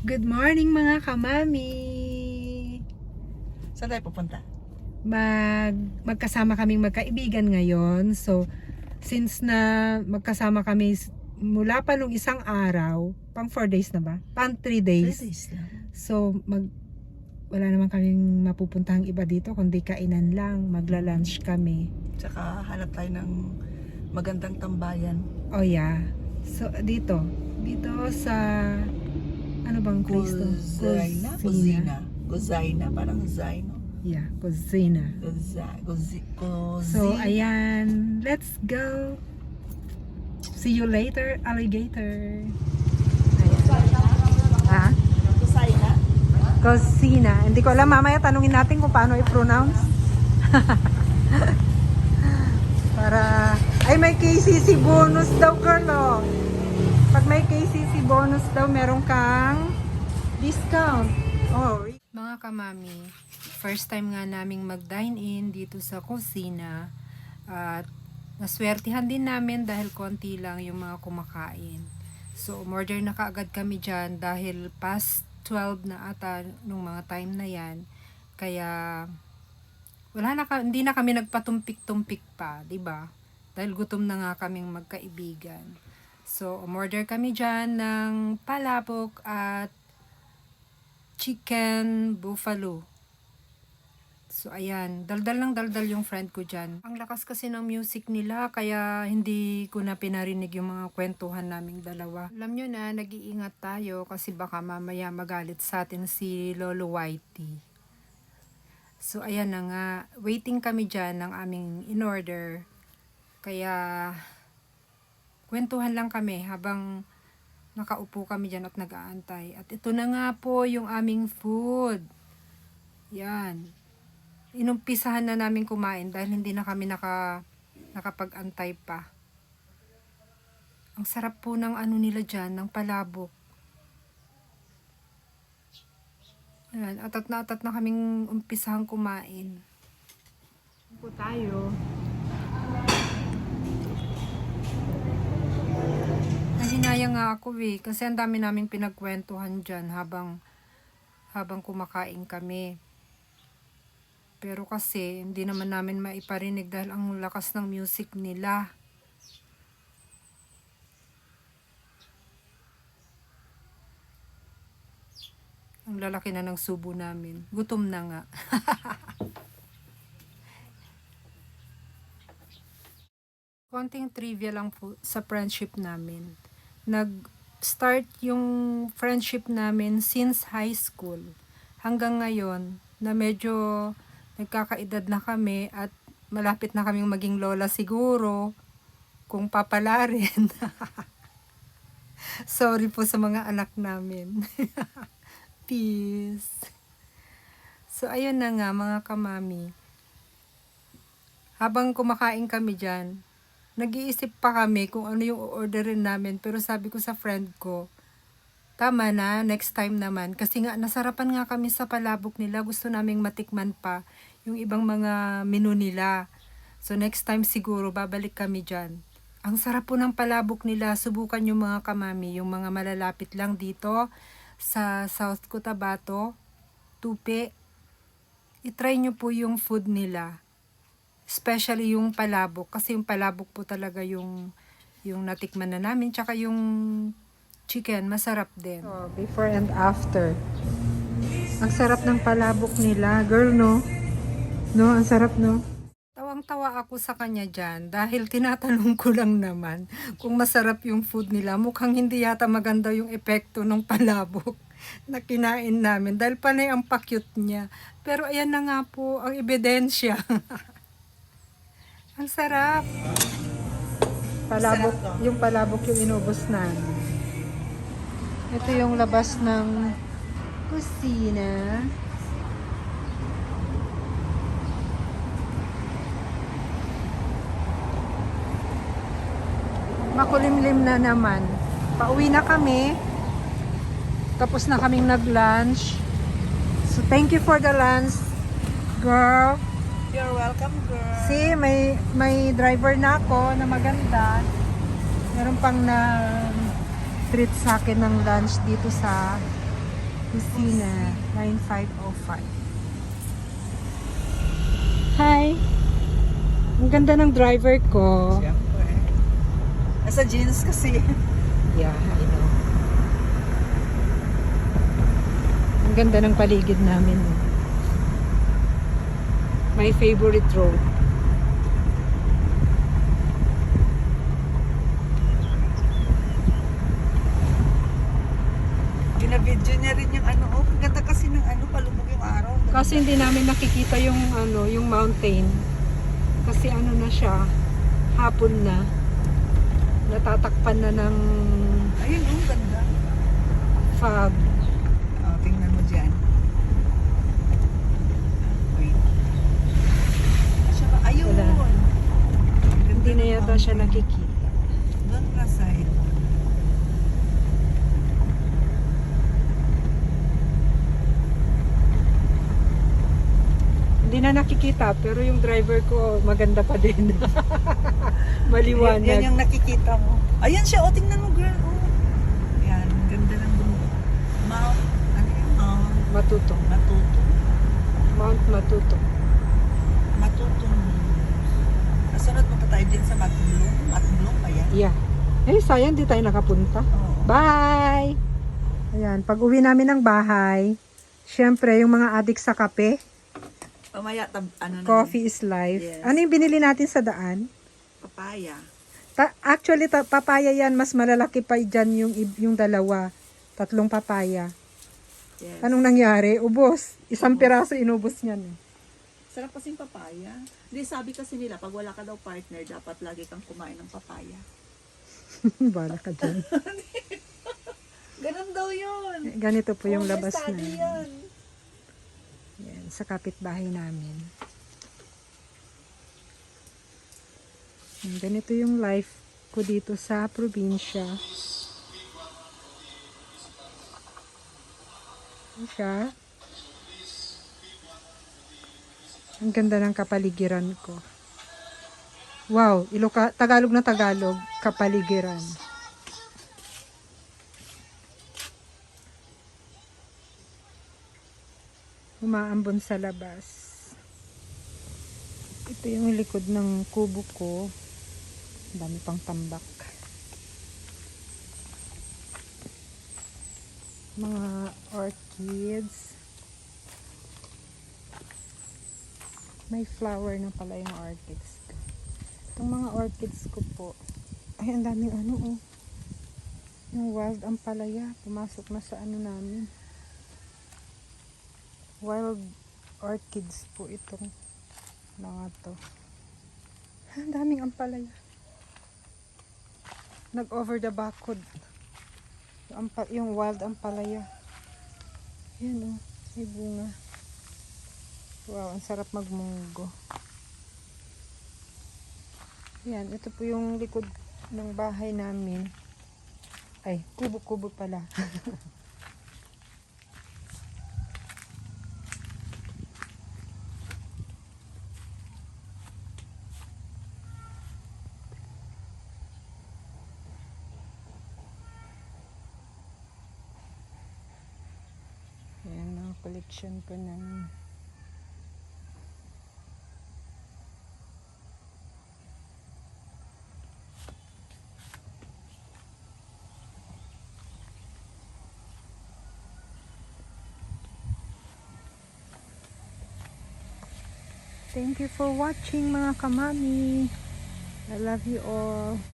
Good morning mga kamami! Saan tayo pupunta? Mag, magkasama kaming magkaibigan ngayon. So, since na magkasama kami mula pa nung isang araw, pang 4 days na ba? Pang 3 days. days lang. So, mag, wala naman kaming mapupuntahang iba dito, kundi kainan lang. Magla-lunch kami. Tsaka hanap tayo ng magandang tambayan. Oh yeah. So, dito. Dito sa, ano bang place to? Kuzina? Kuzina. Kuzina. Parang Zaino. Yeah, Cozina. Kuzi. So, ayan. Let's go. See you later, alligator. Ayan. Ha? Kuzina? Cozina. Hindi ko alam. Mamaya tanungin natin kung paano i-pronounce. Para... Ay, may KCC bonus daw, girl, oh. Pag may KCC bonus daw, meron kang discount. Oh. Mga kamami, first time nga naming mag-dine-in dito sa kusina. At naswertihan din namin dahil konti lang yung mga kumakain. So, umorder na kaagad kami dyan dahil past 12 na ata nung mga time na yan. Kaya, wala na hindi na kami nagpatumpik-tumpik pa, 'di ba? Dahil gutom na nga kaming magkaibigan. So, umorder kami dyan ng palabok at chicken buffalo. So, ayan. Daldal lang daldal yung friend ko dyan. Ang lakas kasi ng music nila, kaya hindi ko na pinarinig yung mga kwentuhan naming dalawa. Alam nyo na, nag-iingat tayo kasi baka mamaya magalit sa atin si Lolo Whitey. So, ayan na nga. Waiting kami dyan ng aming in-order. Kaya, kwentuhan lang kami habang nakaupo kami dyan at nag-aantay. At ito na nga po yung aming food. Yan. Inumpisahan na namin kumain dahil hindi na kami naka, nakapag-antay pa. Ang sarap po ng ano nila dyan, ng palabok. Yan, atat na atat na kaming umpisahang kumain. Po tayo. Nahinaya nga ako eh, kasi ang dami naming pinagkwentuhan dyan habang, habang kumakain kami. Pero kasi, hindi naman namin maiparinig dahil ang lakas ng music nila. Ang lalaki na ng subo namin. Gutom na nga. Konting trivia lang po sa friendship namin. Nag-start yung friendship namin since high school. Hanggang ngayon, na medyo nagkakaedad na kami at malapit na kaming maging lola siguro kung papala rin. Sorry po sa mga anak namin. Peace. So, ayun na nga mga kamami. Habang kumakain kami dyan, nag-iisip pa kami kung ano yung orderin namin. Pero sabi ko sa friend ko, tama na, next time naman. Kasi nga, nasarapan nga kami sa palabok nila. Gusto naming matikman pa yung ibang mga menu nila. So, next time siguro, babalik kami dyan. Ang sarap po ng palabok nila. Subukan yung mga kamami, yung mga malalapit lang dito sa South Cotabato, Tupi. I-try nyo po yung food nila. Especially yung palabok. Kasi yung palabok po talaga yung, yung natikman na namin. Tsaka yung chicken, masarap din. Oh, before and after. Ang sarap ng palabok nila. Girl, no? No, ang sarap, no? Tawang-tawa ako sa kanya dyan dahil tinatanong ko lang naman kung masarap yung food nila. Mukhang hindi yata maganda yung epekto ng palabok na kinain namin dahil panay ang pakyut niya. Pero ayan na nga po ang ebidensya. ang sarap. Palabok, Sarap yung palabok yung inubos namin. Ito yung labas ng kusina. Makulimlim na naman. Pauwi na kami. Tapos na kaming nag-lunch. So, thank you for the lunch, girl. You're welcome, girl. See, may, may driver na ako na maganda. Meron pang na treat sa akin ng lunch dito sa Kusina, 9505. Hi! Ang ganda ng driver ko. Siyempre. Nasa jeans kasi. Yeah, I know. Ang ganda ng paligid namin. My favorite road. Ginabidyo niya rin yung ano. Oh, ganda kasi ng ano, palubog yung araw. Kasi hindi namin nakikita yung ano, yung mountain. Kasi ano na siya, hapon na. Natatakpan na ng Ayun, oh, ganda. fog. Oh, tingnan mo dyan. Wait. Siya ba? Ayun. Wala. Ang ganda Hindi na ng yata siya nakikita. Doon ka side. Hindi na nakikita, pero yung driver ko maganda pa din. Yan, yan Maliwanag. yung nakikita mo. Ayan siya, oh, tingnan mo girl. Oh. Yan, ganda ng bundok. Mount, ano yung Mount Matuto. Matuto. Mount Matuto. Matuto. Mo pa tayo din sa Matulong. Matulong pa yan. Yeah. Eh, sayang di tayo nakapunta. Oo. Bye! Ayan, pag uwi namin ng bahay, syempre yung mga adik sa kape, Pamaya, tab, ano coffee is life. Yes. Ano yung binili natin sa daan? Papaya. Ta- actually, ta- papaya yan, mas malalaki pa dyan yung, yung dalawa. Tatlong papaya. Yes. Anong nangyari? Ubos. Isang piraso inubos niyan. eh. Sarap kasing papaya. Hindi, sabi kasi nila, pag wala ka daw partner, dapat lagi kang kumain ng papaya. Bala ka dyan. Ganun daw yun. Ganito po yung Oh, labas na. yan. Yan, sa kapitbahay namin. Ganito yung life ko dito sa probinsya. Siya. Ang ganda ng kapaligiran ko. Wow, Iloka, Tagalog na Tagalog, kapaligiran. umaambon sa labas. Ito yung likod ng kubo ko. Ang dami pang tambak. Mga orchids. May flower na pala yung orchids. Itong mga orchids ko po. Ay, ang daming ano oh. Yung wild ampalaya. Pumasok na sa ano namin wild orchids po itong mga to. Ang daming ampalaya. Nag-over the backwood. Yung, ampa- yung wild ampalaya. Yan oh, may bunga. Wow, ang sarap magmunggo. Yan, ito po yung likod ng bahay namin. Ay, kubo-kubo pala. Ayan ang collection ko ng Thank you for watching mga kamami. I love you all.